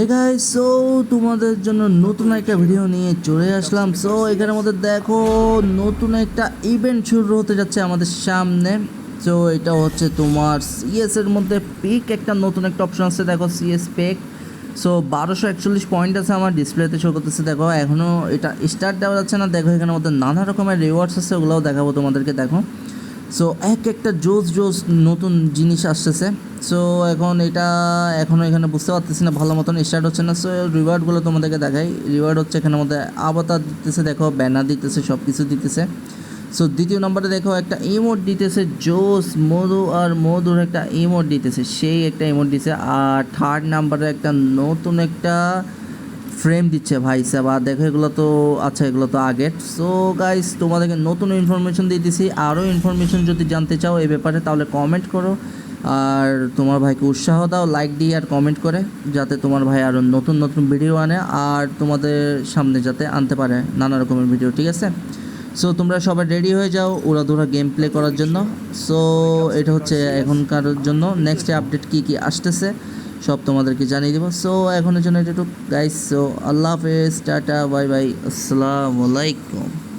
Hey guys so তোমাদের জন্য নতুন একটা ভিডিও নিয়ে চলে আসলাম। সো এখানের মধ্যে দেখো, নতুন একটা ইভেন্ট শুরু হতে যাচ্ছে আমাদের সামনে। সো এটা হচ্ছে তোমার সিএস এর মধ্যে পিক একটা নতুন একটা অপশন আছে, দেখো সিএস পেক সো বারোশো একচল্লিশ পয়েন্ট আছে আমার ডিসপ্লেতে শো করতেছে, দেখো। এখনও এটা স্টার্ট দেওয়া যাচ্ছে না। দেখো, এখানের মধ্যে নানা রকমের রিওয়ার্ডস আছে, ওগুলোও দেখাবো তোমাদেরকে, দেখো। সো এক একটা জোস জোস নতুন জিনিস আসতেছে। সো এখন এটা এখনও এখানে বুঝতে পারতেছি না, ভালো মতন স্টার্ট হচ্ছে না। সো রিওয়ার্ডগুলো তোমাদেরকে দেখাই। রিওয়ার্ড হচ্ছে এখানে মধ্যে আবতার দিতেছে, দেখো ব্যানার দিতেছে সব কিছু দিতেছে। সো দ্বিতীয় নম্বরে দেখো, একটা ইমোট দিতেছে, জোস, মধু আর মধুর একটা ইমোট দিতেছে। সেই একটা ইমোট দিতেছে আর থার্ড নাম্বারে একটা নতুন একটা ফ্রেম দিচ্ছে ভাই আর দেখো, এগুলো তো আচ্ছা এগুলো তো আগের। সো গাইস তোমাদেরকে নতুন ইনফরমেশন দিয়ে দিছি আরও ইনফরমেশন যদি জানতে চাও এই ব্যাপারে, তাহলে কমেন্ট করো। আর তোমার ভাইকে উৎসাহ দাও লাইক দিয়ে আর কমেন্ট করে, যাতে তোমার ভাই আরও নতুন নতুন ভিডিও আনে আর তোমাদের সামনে যাতে আনতে পারে নানা রকমের ভিডিও ঠিক আছে? সো তোমরা সবাই রেডি হয়ে যাও উড়াধুরা গেম প্লে করার জন্য। সো এটা হচ্ছে এখনকার জন্য। নেক্সট আপডেট কী কী আসতেছে? সব তোমাদেরকে জানিয়ে দেবো। সো এখনের জন্য একটু গাইস সো আল্লাহ হাফেজ, টাটা, বাই বাই, আসসালামু আলাইকুম।